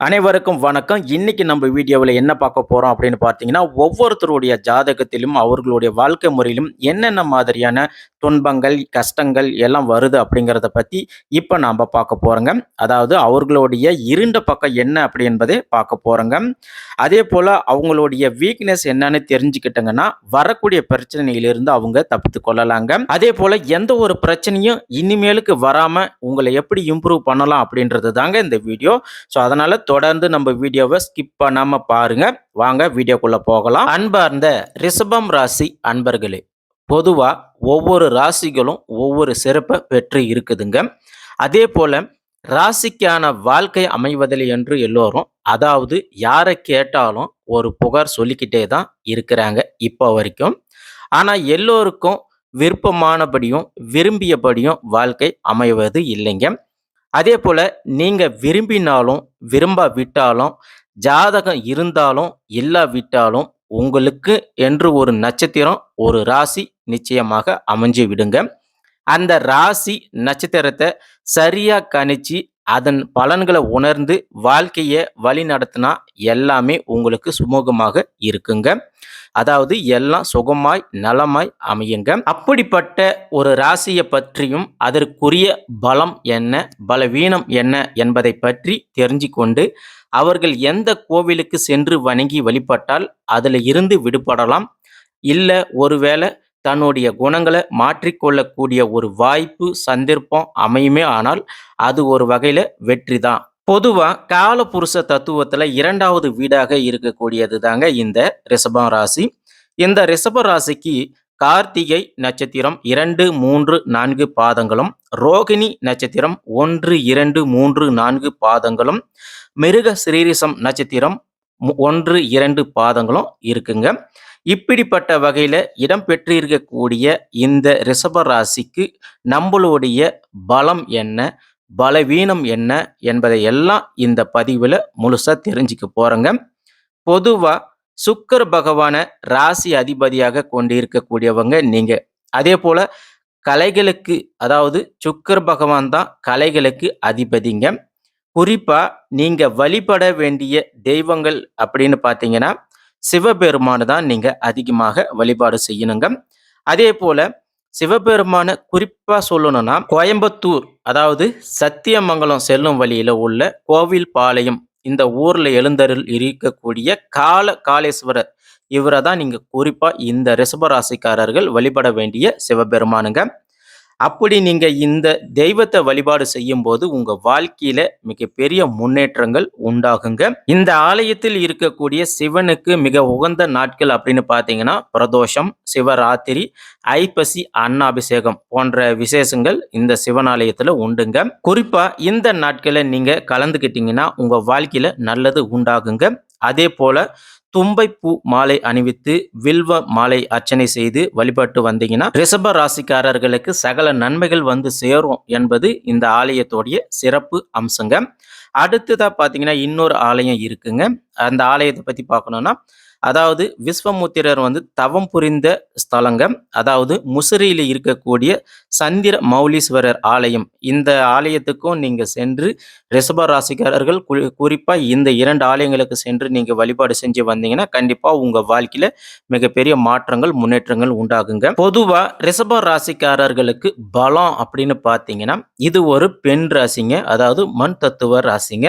அனைவருக்கும் வணக்கம். இன்னைக்கு நம்ம வீடியோவில் என்ன பார்க்க போகிறோம் அப்படின்னு பார்த்தீங்கன்னா ஒவ்வொருத்தருடைய ஜாதகத்திலும் அவர்களுடைய வாழ்க்கை முறையிலும் என்னென்ன மாதிரியான துன்பங்கள் கஷ்டங்கள் எல்லாம் வருது அப்படிங்கிறத பற்றி இப்போ நாம் பார்க்க போகிறோங்க அதாவது அவர்களுடைய இருண்ட பக்கம் என்ன அப்படி என்பதை பார்க்க போகிறோங்க அதே போல் அவங்களுடைய வீக்னஸ் என்னன்னு தெரிஞ்சுக்கிட்டங்கன்னா வரக்கூடிய பிரச்சனையிலிருந்து அவங்க தப்பித்து கொள்ளலாங்க. அதே போல் எந்த ஒரு பிரச்சனையும் இனிமேலுக்கு வராமல் உங்களை எப்படி இம்ப்ரூவ் பண்ணலாம் அப்படின்றது தாங்க இந்த வீடியோ ஸோ அதனால் தொடர்ந்து நம்ம வீடியோவை ஸ்கிப் பண்ணாமல் பாருங்கள் வாங்க வீடியோக்குள்ளே போகலாம். அன்பார்ந்த ரிஷபம் ராசி அன்பர்களே பொதுவாக ஒவ்வொரு ராசிகளும் ஒவ்வொரு சிறப்பை பெற்று இருக்குதுங்க. அதே போல் ராசிக்கான வாழ்க்கை அமைவதில்லை என்று எல்லோரும் அதாவது யாரை கேட்டாலும் ஒரு புகார் சொல்லிக்கிட்டே தான் இருக்கிறாங்க இப்போ வரைக்கும். ஆனால் எல்லோருக்கும் விருப்பமானபடியும் விரும்பியபடியும் வாழ்க்கை அமைவது இல்லைங்க. அதே போல் நீங்கள் விரும்பினாலும் விரும்பாவிட்டாலும் ஜாதகம் இருந்தாலும் இல்லாவிட்டாலும் உங்களுக்கு என்று ஒரு நட்சத்திரம் ஒரு ராசி நிச்சயமாக அமைஞ்சு விடுங்க. அந்த ராசி நட்சத்திரத்தை சரியாக கணிச்சு அதன் பலன்களை உணர்ந்து வாழ்க்கையை வழி நடத்தினா எல்லாமே உங்களுக்கு சுமூகமாக இருக்குங்க. அதாவது எல்லாம் சுகமாய் நலமாய் அமையுங்க. அப்படிப்பட்ட ஒரு ராசியை பற்றியும் அதற்குரிய பலம் என்ன பலவீனம் என்ன என்பதை பற்றி தெரிஞ்சு கொண்டு அவர்கள் எந்த கோவிலுக்கு சென்று வணங்கி வழிபட்டால் அதில் இருந்து விடுபடலாம். இல்லை ஒருவேளை தன்னுடைய குணங்களை மாற்றிக்கொள்ளக்கூடிய ஒரு வாய்ப்பு சந்தர்ப்பம் அமையுமே ஆனால் அது ஒரு வகையில் வெற்றி தான். பொதுவாக காலபுருஷ தத்துவத்தில் இரண்டாவது வீடாக இருக்கக்கூடியது தாங்க இந்த ரிஷபம் ராசி. இந்த ரிஷப ராசிக்கு கார்த்திகை நட்சத்திரம் இரண்டு மூன்று நான்கு பாதங்களும் ரோகிணி நட்சத்திரம் ஒன்று இரண்டு மூன்று நான்கு பாதங்களும் மிருக ஸ்ரீரிசம் நட்சத்திரம் மு- ஒன்று இரண்டு பாதங்களும் இருக்குங்க. இப்படிப்பட்ட வகையில் இடம் பெற்றிருக்கக்கூடிய இந்த ரிஷப ராசிக்கு நம்மளுடைய பலம் என்ன பலவீனம் என்ன என்பதை எல்லாம் இந்த பதிவில் முழுசாக தெரிஞ்சுக்க போகிறோங்க பொதுவாக சுக்கர் பகவானை ராசி அதிபதியாக கொண்டிருக்கக்கூடியவங்க நீங்கள் அதே போல் கலைகளுக்கு அதாவது சுக்கர் பகவான் தான் கலைகளுக்கு அதிபதிங்க. குறிப்பாக நீங்கள் வழிபட வேண்டிய தெய்வங்கள் அப்படின்னு பார்த்தீங்கன்னா சிவபெருமானை தான் நீங்கள் அதிகமாக வழிபாடு செய்யணுங்க. அதே போல் சிவபெருமானை குறிப்பாக சொல்லணும்னா கோயம்புத்தூர் அதாவது சத்தியமங்கலம் செல்லும் வழியில் உள்ள கோவில் பாளையம் இந்த ஊரில் எழுந்தருள் இருக்கக்கூடிய கால காளேஸ்வரர் இவரை தான் நீங்கள் குறிப்பாக இந்த ரிஷபராசிக்காரர்கள் வழிபட வேண்டிய சிவபெருமானுங்க. அப்படி நீங்கள் இந்த தெய்வத்தை வழிபாடு செய்யும்போது உங்கள் வாழ்க்கையில் மிகப்பெரிய முன்னேற்றங்கள் உண்டாகுங்க. இந்த ஆலயத்தில் இருக்கக்கூடிய சிவனுக்கு மிக உகந்த நாட்கள் அப்படின்னு பார்த்தீங்கன்னா பிரதோஷம் சிவராத்திரி ஐப்பசி அன்னாபிஷேகம் போன்ற விசேஷங்கள் இந்த சிவன் ஆலயத்தில் உண்டுங்க. குறிப்பாக இந்த நாட்களை நீங்கள் கலந்துக்கிட்டீங்கன்னா உங்கள் வாழ்க்கையில் நல்லது உண்டாகுங்க. அதே போல் தும்பைப்பூ மாலை அணிவித்து வில்வ மாலை அர்ச்சனை செய்து வழிபட்டு வந்தீங்கன்னா ரிஷப ராசிக்காரர்களுக்கு சகல நன்மைகள் வந்து சேரும் என்பது இந்த ஆலயத்தோடைய சிறப்பு அம்சங்க. அடுத்ததாக பார்த்தீங்கன்னா இன்னொரு ஆலயம் இருக்குங்க. அந்த ஆலயத்தை பற்றி பார்க்கணுன்னா அதாவது விஸ்வமுத்திரர் வந்து தவம் புரிந்த ஸ்தலங்க. அதாவது முசிறியில் இருக்கக்கூடிய சந்திர மௌலீஸ்வரர் ஆலயம். இந்த ஆலயத்துக்கும் நீங்கள் சென்று ரிஷப ராசிக்காரர்கள் குறி குறிப்பாக இந்த இரண்டு ஆலயங்களுக்கு சென்று நீங்கள் வழிபாடு செஞ்சு வந்தீங்கன்னா கண்டிப்பாக உங்கள் வாழ்க்கையில் மிகப்பெரிய மாற்றங்கள் முன்னேற்றங்கள் உண்டாகுங்க. பொதுவாக ரிஷப ராசிக்காரர்களுக்கு பலம் அப்படின்னு பார்த்தீங்கன்னா இது ஒரு பெண் ராசிங்க. அதாவது மண் தத்துவ ராசிங்க.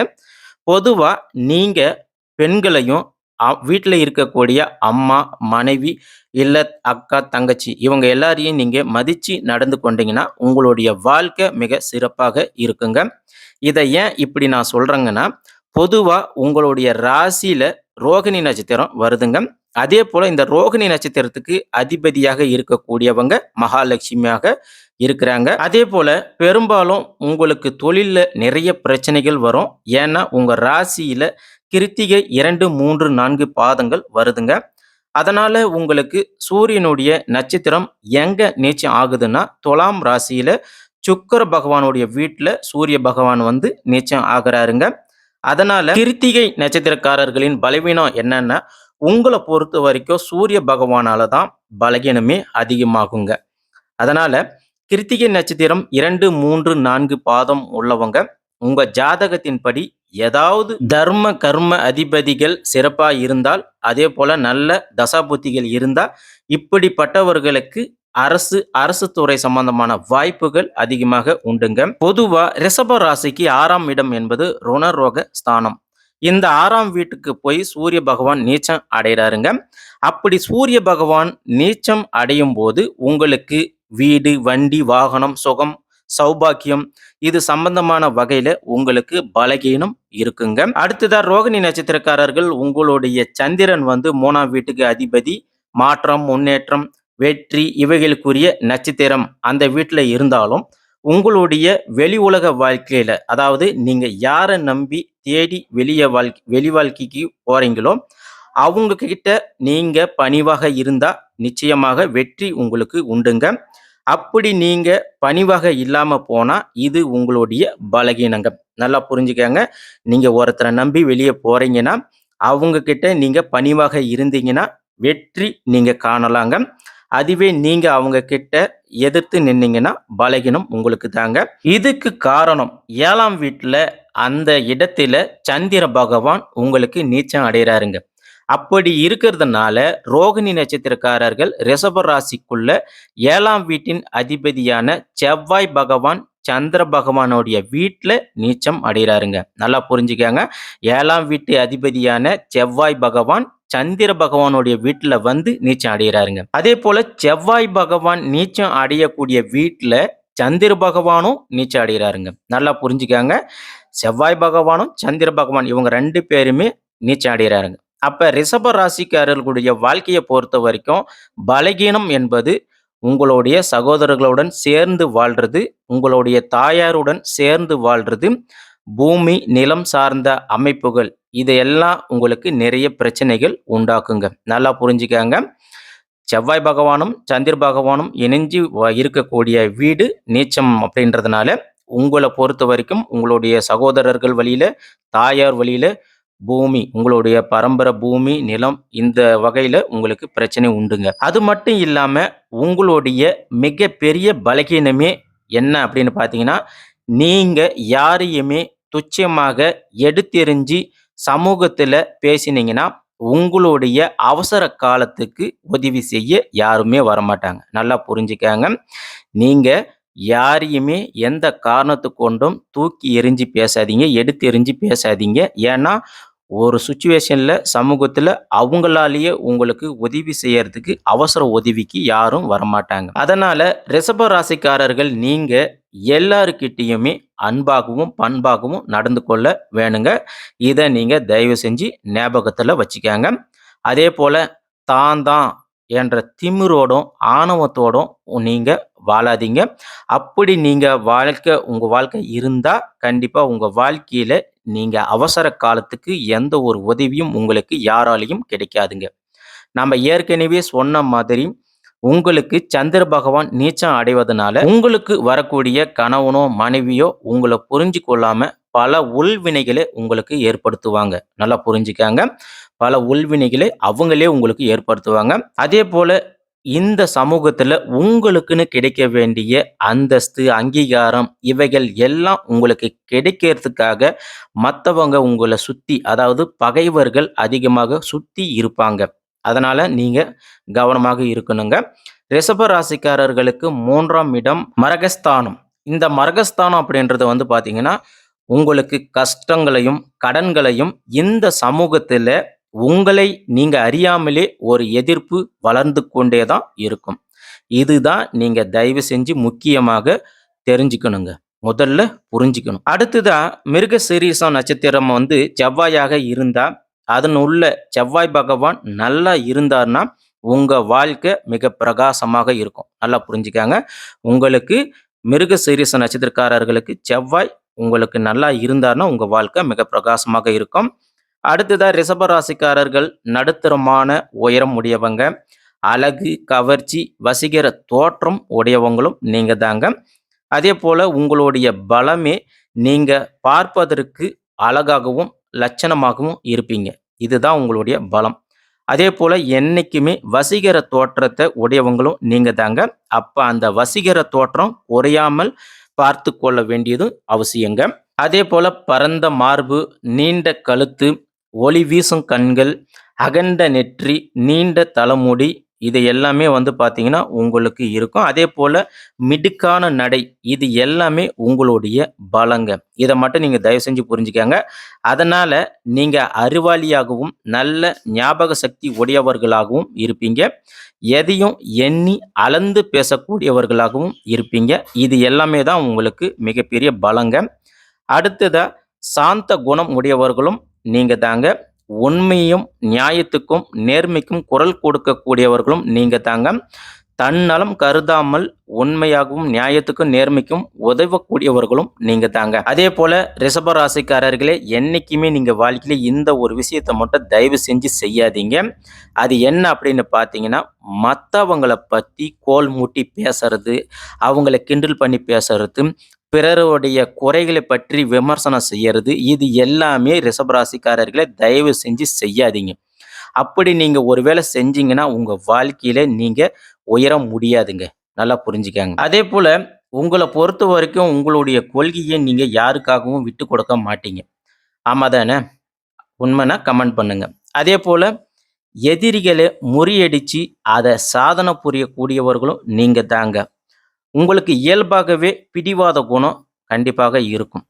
பொதுவாக நீங்கள் பெண்களையும் வீட்டில் இருக்கக்கூடிய அம்மா மனைவி இல்லை அக்கா தங்கச்சி இவங்க எல்லாரையும் நீங்கள் மதித்து நடந்து கொண்டீங்கன்னா உங்களுடைய வாழ்க்கை மிக சிறப்பாக இருக்குங்க. இதை ஏன் இப்படி நான் சொல்கிறேங்கன்னா பொதுவாக உங்களுடைய ராசியில் ரோகிணி நட்சத்திரம் வருதுங்க. அதே போல் இந்த ரோகிணி நட்சத்திரத்துக்கு அதிபதியாக இருக்கக்கூடியவங்க மகாலட்சுமியாக இருக்கிறாங்க. அதே போல் பெரும்பாலும் உங்களுக்கு தொழிலில் நிறைய பிரச்சனைகள் வரும். ஏன்னா உங்கள் ராசியில் கிருத்திகை இரண்டு மூன்று நான்கு பாதங்கள் வருதுங்க. அதனால உங்களுக்கு சூரியனுடைய நட்சத்திரம் எங்க நீச்சம் ஆகுதுன்னா துலாம் ராசியில சுக்கிர பகவானுடைய வீட்டில் சூரிய பகவான் வந்து நீச்சம் ஆகுறாருங்க. அதனால கிருத்திகை நட்சத்திரக்காரர்களின் பலவீனம் என்னன்னா உங்களை பொறுத்த வரைக்கும் சூரிய பகவானால தான் பலகீனமே அதிகமாகுங்க. அதனால கிருத்திகை நட்சத்திரம் இரண்டு மூன்று நான்கு பாதம் உள்ளவங்க உங்க ஜாதகத்தின்படி ஏதாவது தர்ம கர்ம அதிபதிகள் சிறப்பாக இருந்தால் அதே போல நல்ல தசாபுத்திகள் இருந்தால் இப்படிப்பட்டவர்களுக்கு அரசு அரசு துறை சம்பந்தமான வாய்ப்புகள் அதிகமாக உண்டுங்க. பொதுவா ரிஷப ராசிக்கு ஆறாம் இடம் என்பது ருணரோக ஸ்தானம். இந்த ஆறாம் வீட்டுக்கு போய் சூரிய பகவான் நீச்சம் அடைகிறாருங்க. அப்படி சூரிய பகவான் நீச்சம் அடையும் போது உங்களுக்கு வீடு வண்டி வாகனம் சுகம் சௌபாக்கியம் இது சம்பந்தமான வகையில உங்களுக்கு பலகீனம் இருக்குங்க. அடுத்ததா ரோகிணி நட்சத்திரக்காரர்கள் உங்களுடைய சந்திரன் வந்து மூணாம் வீட்டுக்கு அதிபதி மாற்றம் முன்னேற்றம் வெற்றி இவைகளுக்குரிய நட்சத்திரம் அந்த வீட்டில் இருந்தாலும் உங்களுடைய வெளி உலக வாழ்க்கையில அதாவது நீங்க யாரை நம்பி தேடி வெளிய வாழ்க்கை வெளி வாழ்க்கைக்கு போறீங்களோ அவங்க கிட்ட நீங்க பணிவாக இருந்தா நிச்சயமாக வெற்றி உங்களுக்கு உண்டுங்க. அப்படி நீங்க பணிவாக இல்லாம போனா இது உங்களுடைய பலகீனங்க நல்லா புரிஞ்சுக்கங்க. நீங்க ஒருத்தரை நம்பி வெளியே போறீங்கன்னா அவங்க கிட்ட நீங்க பணிவாக இருந்தீங்கன்னா வெற்றி நீங்க காணலாங்க. அதுவே நீங்க அவங்க கிட்ட எதிர்த்து நின்னீங்கன்னா பலகீனம் உங்களுக்கு தாங்க. இதுக்கு காரணம் ஏழாம் வீட்டுல அந்த இடத்துல சந்திர பகவான் உங்களுக்கு நீச்சம் அடைகிறாருங்க. அப்படி இருக்கிறதுனால ரோகிணி நட்சத்திரக்காரர்கள் ரிஷப ராசிக்குள்ள ஏழாம் வீட்டின் அதிபதியான செவ்வாய் பகவான் சந்திர பகவானுடைய வீட்டில் நீச்சம் அடைகிறாருங்க. நல்லா புரிஞ்சுக்கங்க. ஏழாம் வீட்டு அதிபதியான செவ்வாய் பகவான் சந்திர பகவானுடைய வீட்டில் வந்து நீச்சம் அடைகிறாருங்க. அதே போல செவ்வாய் பகவான் நீச்சம் அடையக்கூடிய வீட்டில் சந்திர பகவானும் நீச்சம் அடைகிறாருங்க. நல்லா புரிஞ்சுக்கங்க. செவ்வாய் பகவானும் சந்திர பகவான் இவங்க ரெண்டு பேருமே நீச்சம் அடைகிறாருங்க. அப்போ ரிஷப ராசிக்காரர்களுடைய வாழ்க்கையை பொறுத்த வரைக்கும் பலகீனம் என்பது உங்களுடைய சகோதரர்களுடன் சேர்ந்து வாழ்றது உங்களுடைய தாயாருடன் சேர்ந்து வாழ்றது பூமி நிலம் சார்ந்த அமைப்புகள் இதையெல்லாம் உங்களுக்கு நிறைய பிரச்சனைகள் உண்டாக்குங்க. நல்லா புரிஞ்சுக்காங்க. செவ்வாய் பகவானும் சந்திர பகவானும் இணைஞ்சு வ- இருக்கக்கூடிய வீடு நீச்சம் அப்படின்றதுனால உங்களை பொறுத்த வரைக்கும் உங்களுடைய சகோதரர்கள் வழியில் தாயார் வழியில் பூமி உங்களுடைய பரம்பரை பூமி நிலம் இந்த வகையில உங்களுக்கு பிரச்சனை உண்டுங்க. அது மட்டும் இல்லாம உங்களுடைய மிகப்பெரிய பலகீனமே என்ன அப்படின்னு பார்த்தீங்கன்னா நீங்க யாரையுமே துச்சமாக எடுத்தெறிஞ்சு சமூகத்துல பேசினீங்கன்னா உங்களுடைய அவசர காலத்துக்கு உதவி செய்ய யாருமே வரமாட்டாங்க. நல்லா புரிஞ்சுக்காங்க. நீங்க யாரையுமே எந்த காரணத்து கொண்டும் தூக்கி எரிஞ்சு பேசாதீங்க எடுத்து எரிஞ்சு பேசாதீங்க. ஏன்னா ஒரு சுச்சுவேஷனில் சமூகத்தில் அவங்களாலேயே உங்களுக்கு உதவி செய்யறதுக்கு அவசர உதவிக்கு யாரும் வரமாட்டாங்க. அதனால் ரிஷப ராசிக்காரர்கள் நீங்கள் எல்லாருக்கிட்டேயுமே அன்பாகவும் பண்பாகவும் நடந்து கொள்ள வேணுங்க. இதை நீங்கள் தயவு செஞ்சு ஞாபகத்தில் வச்சுக்கோங்க. அதே போல் தான் தான் என்ற திமிரோடும் ஆணவத்தோடும் நீங்கள் வாழாதீங்க. அப்படி நீங்கள் வாழ்க்கை உங்கள் வாழ்க்கை இருந்தால் கண்டிப்பாக உங்கள் வாழ்க்கையில் நீங்க அவசர காலத்துக்கு எந்த ஒரு உதவியும் உங்களுக்கு யாராலையும் கிடைக்காதுங்க. நம்ம ஏற்கனவே சொன்ன மாதிரி உங்களுக்கு சந்திர பகவான் நீச்சம் அடைவதனால உங்களுக்கு வரக்கூடிய கணவனோ மனைவியோ உங்களை புரிஞ்சு கொள்ளாம பல உள்வினைகளை உங்களுக்கு ஏற்படுத்துவாங்க. நல்லா புரிஞ்சுக்காங்க. பல உள்வினைகளை அவங்களே உங்களுக்கு ஏற்படுத்துவாங்க. அதே போல இந்த சமூகத்துல உங்களுக்குன்னு கிடைக்க வேண்டிய அந்தஸ்து அங்கீகாரம் இவைகள் எல்லாம் உங்களுக்கு கிடைக்கிறதுக்காக மற்றவங்க உங்களை சுத்தி அதாவது பகைவர்கள் அதிகமாக சுத்தி இருப்பாங்க. அதனால நீங்க கவனமாக இருக்கணுங்க. ரிஷப ராசிக்காரர்களுக்கு மூன்றாம் இடம் மரகஸ்தானம். இந்த மரகஸ்தானம் அப்படின்றது வந்து பார்த்திங்கன்னா உங்களுக்கு கஷ்டங்களையும் கடன்களையும் இந்த சமூகத்துல உங்களை நீங்க அறியாமலே ஒரு எதிர்ப்பு வளர்ந்து கொண்டே தான் இருக்கும். இதுதான் நீங்க தயவு செஞ்சு முக்கியமாக தெரிஞ்சுக்கணுங்க. முதல்ல புரிஞ்சுக்கணும். அடுத்ததா மிருக சீரீசம் நட்சத்திரம் வந்து செவ்வாயாக இருந்தா அதன் உள்ள செவ்வாய் பகவான் நல்லா இருந்தார்னா உங்க வாழ்க்கை மிக பிரகாசமாக இருக்கும். நல்லா புரிஞ்சுக்காங்க. உங்களுக்கு மிருக சீரீச நட்சத்திரக்காரர்களுக்கு செவ்வாய் உங்களுக்கு நல்லா இருந்தார்னா உங்க வாழ்க்கை மிக பிரகாசமாக இருக்கும். அடுத்ததாக ரிஷப ராசிக்காரர்கள் நடுத்தரமான உயரம் உடையவங்க. அழகு கவர்ச்சி வசிகர தோற்றம் உடையவங்களும் நீங்கள் தாங்க. அதே போல் உங்களுடைய பலமே நீங்கள் பார்ப்பதற்கு அழகாகவும் லட்சணமாகவும் இருப்பீங்க. இதுதான் உங்களுடைய பலம். அதே போல் என்றைக்குமே வசீகர தோற்றத்தை உடையவங்களும் நீங்கள் தாங்க. அப்போ அந்த வசீகர தோற்றம் குறையாமல் பார்த்து கொள்ள வேண்டியதும் அவசியங்க. அதே போல் பரந்த மார்பு, நீண்ட கழுத்து, ஒளி வீசும் கண்கள், அகண்ட நெற்றி, நீண்ட தலைமுடி இது எல்லாமே வந்து பார்த்தீங்கன்னா, உங்களுக்கு இருக்கும். அதே போல் மிடுக்கான நடை இது எல்லாமே உங்களுடைய பலங்க. இதை மட்டும் நீங்கள் தயவு செஞ்சு புரிஞ்சுக்கங்க. அதனால் நீங்கள் அறிவாளியாகவும், நல்ல ஞாபக சக்தி உடையவர்களாகவும் இருப்பீங்க. எதையும் எண்ணி அளந்து பேசக்கூடியவர்களாகவும் இருப்பீங்க. இது எல்லாமே தான் உங்களுக்கு மிகப்பெரிய பலங்க. அடுத்ததாக சாந்த குணம் உடையவர்களும் நீங்க தாங்க. உண்மையும், நியாயத்துக்கும், நேர்மைக்கும் குரல் கொடுக்கக்கூடியவர்களும் நீங்க தாங்க. தன்னலம் கருதாமல் உண்மையாகவும், நியாயத்துக்கும், நேர்மைக்கும் உதவக்கூடியவர்களும் நீங்க தாங்க. அதே போல ரிஷப ராசிக்காரர்களே என்னைக்குமே நீங்க வாழ்க்கையில இந்த ஒரு விஷயத்த மட்டும் தயவு செஞ்சு செய்யாதீங்க. அது என்ன அப்படின்னு பார்த்தீங்கன்னா, மற்றவங்களை பத்தி கோல் மூட்டி பேசுறது, அவங்கள கிண்டல் பண்ணி பேசுறது, பிறருடைய குறைகளை பற்றி விமர்சனம் செய்யறது, இது எல்லாமே ரிஷபராசிக்காரர்களை தயவு செஞ்சு செய்யாதீங்க. அப்படி நீங்க ஒரு வேளை செஞ்சீங்கன்னா, உங்க வாழ்க்கையில நீங்க உயர முடியாதுங்க. நல்லா புரிஞ்சுக்கோங்க அதே போல் உங்களை பொறுத்த வரைக்கும் உங்களுடைய கொள்கையை நீங்க யாருக்காகவும் விட்டு கொடுக்க மாட்டீங்க. ஆமா தானே? உண்மைனா கமெண்ட் பண்ணுங்க. அதேபோல எதிரிகளை முறியடிச்சு அதை சாதனை புரியக்கூடியவர்களும் நீங்க தாங்க. உங்களுக்கு இயல்பாகவே பிடிவாத குணம் கண்டிப்பாக இருக்கும்.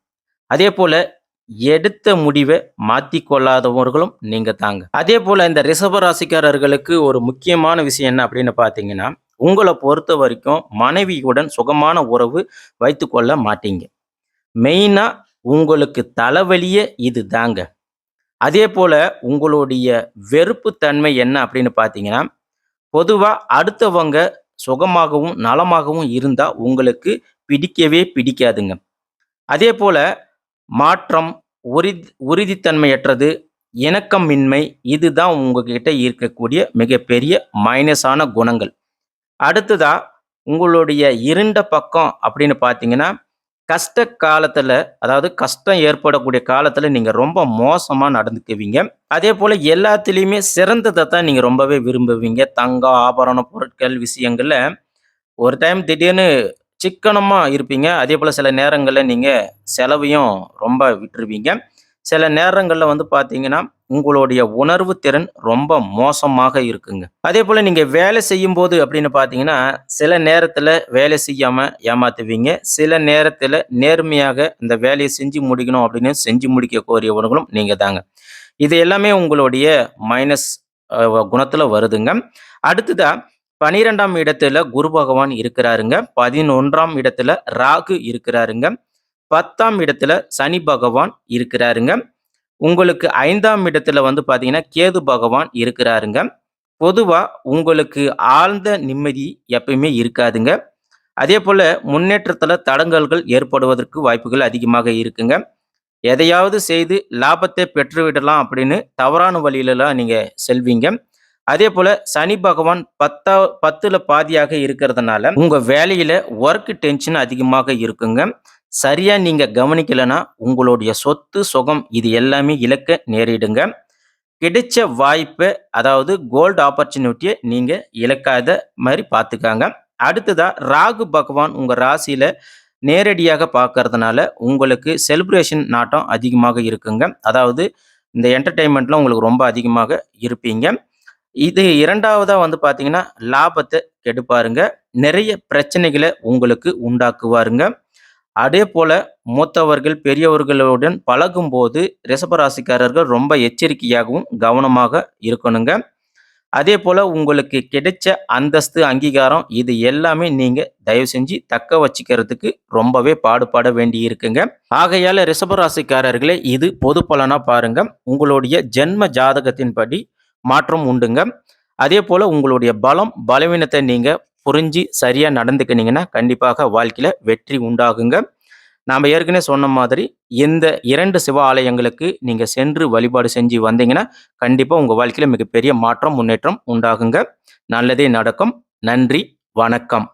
அதே போல் எடுத்த முடிவை மாற்றிக்கொள்ளாதவர்களும் கொள்ளாதவர்களும் தாங்க தாங்க. அதேபோல இந்த ரிஷப ராசிக்காரர்களுக்கு ஒரு முக்கியமான விஷயம் என்ன அப்படின்னு பார்த்தீங்கன்னா, உங்களை பொறுத்த வரைக்கும் மனைவியுடன் சுகமான உறவு வைத்து கொள்ள மாட்டீங்க. மெயினாக உங்களுக்கு தலைவலியே இது தாங்க. அதே போல் உங்களுடைய வெறுப்பு தன்மை என்ன அப்படின்னு பார்த்தீங்கன்னா, பொதுவாக அடுத்தவங்க சுகமாகவும், நலமாகவும் இருந்தால் உங்களுக்கு பிடிக்கவே பிடிக்காதுங்க. அதே போல் மாற்றம், உறுதி உறுதித்தன்மையற்றது, இணக்கமின்மை இதுதான் உங்ககிட்ட இருக்கக்கூடிய மிகப்பெரிய மைனஸான குணங்கள். அடுத்ததாக உங்களுடைய இருண்ட பக்கம் அப்படின்னு பார்த்தீங்கன்னா, கஷ்ட காலத்தில் அதாவது கஷ்டம் ஏற்படக்கூடிய காலத்தில் நீங்கள் ரொம்ப மோசமாக நடந்துக்குவீங்க. அதே போல் எல்லாத்துலேயுமே சிறந்ததை தான் நீங்கள் ரொம்பவே விரும்புவீங்க. தங்கம், ஆபரண பொருட்கள் விஷயங்களில் ஒரு டைம் திடீர்னு சிக்கனமாக இருப்பீங்க. அதே போல் சில நேரங்களில் நீங்கள் செலவையும் ரொம்ப விட்டுருவீங்க. சில நேரங்களில் வந்து பார்த்தீங்கன்னா, உங்களுடைய உணர்வு திறன் ரொம்ப மோசமாக இருக்குங்க. அதே போல் நீங்கள் வேலை செய்யும்போது அப்படின்னு பார்த்தீங்கன்னா, சில நேரத்தில் வேலை செய்யாமல் ஏமாத்துவீங்க. சில நேரத்தில் நேர்மையாக இந்த வேலையை செஞ்சு முடிக்கணும் அப்படின்னு செஞ்சு முடிக்க கோரியவர்களும் நீங்கள் தாங்க. இது எல்லாமே உங்களுடைய மைனஸ் குணத்தில் வருதுங்க. அடுத்ததாக பனிரெண்டாம் இடத்துல குரு பகவான் இருக்கிறாருங்க. 11ஆம் இடத்துல ராகு இருக்கிறாருங்க. 10ஆம் இடத்துல சனி பகவான் இருக்கிறாருங்க. உங்களுக்கு ஐந்தாம் இடத்துல வந்து பார்த்தீங்கன்னா, கேது பகவான் இருக்கிறாருங்க. பொதுவாக உங்களுக்கு ஆழ்ந்த நிம்மதி எப்பயுமே இருக்காதுங்க. அதே போல் முன்னேற்றத்தில் தடங்கல்கள் ஏற்படுவதற்கு வாய்ப்புகள் அதிகமாக இருக்குங்க. எதையாவது செய்து லாபத்தை பெற்றுவிடலாம் அப்படின்னு தவறான வழியிலலாம் நீங்கள் செல்வீங்க. அதே போல் சனி பகவான் பத்தா 10ல பாதியாக இருக்கிறதுனால, உங்கள் வேலையில் ஒர்க் டென்ஷன் அதிகமாக இருக்குங்க. சரியா நீங்க கவனிக்கலைன்னா உங்களுடைய சொத்து, சுகம் இது எல்லாமே இழக்க நேரிடுங்க. கிடைச்ச வாய்ப்பு அதாவது கோல்டு ஆப்பர்ச்சுனிட்டியை நீங்க இழக்காத மாதிரி பார்த்துக்காங்க அடுத்ததா ராகு பகவான் உங்க ராசியில நேரடியாக பார்க்கறதுனால, உங்களுக்கு செலிப்ரேஷன் நாட்டம் அதிகமாக இருக்குங்க. அதாவது இந்த என்டர்டெயின்மென்ட்ல உங்களுக்கு ரொம்ப அதிகமாக இருப்பீங்க. இது இரண்டாவதாக வந்து பார்த்தீங்கன்னா, லாபத்தை கெடுப்பாருங்க. நிறைய பிரச்சனைகளை உங்களுக்கு உண்டாக்குவாருங்க. அதே போல மூத்தவர்கள், பெரியவர்களுடன் பழகும் போது ராசிக்காரர்கள் ரொம்ப எச்சரிக்கையாகவும், கவனமாக இருக்கணுங்க. அதே போல் உங்களுக்கு கிடைச்ச அந்தஸ்து, அங்கீகாரம் இது எல்லாமே நீங்க தயவு செஞ்சு தக்க வச்சுக்கிறதுக்கு ரொம்பவே பாடுபட வேண்டியிருக்குங்க. ஆகையால ரிஷப ராசிக்காரர்களே இது பொது பலனா பாருங்க. உங்களுடைய ஜென்ம ஜாதகத்தின்படி மாற்றம் உண்டுங்க. அதே போல் உங்களுடைய பலம், பலவீனத்தை நீங்க புரிஞ்சு சரியாக நடந்துக்கினீங்கன்னா, கண்டிப்பாக வாழ்க்கையில் வெற்றி உண்டாகுங்க. நாம் ஏற்கனவே சொன்ன மாதிரி இந்த இரண்டு சிவ ஆலயங்களுக்கு நீங்கள் சென்று வழிபாடு செஞ்சு வந்தீங்கன்னா, கண்டிப்பாக உங்கள் வாழ்க்கையில் மிகப்பெரிய மாற்றம், முன்னேற்றம் உண்டாகுங்க. நல்லதே நடக்கும். நன்றி, வணக்கம்.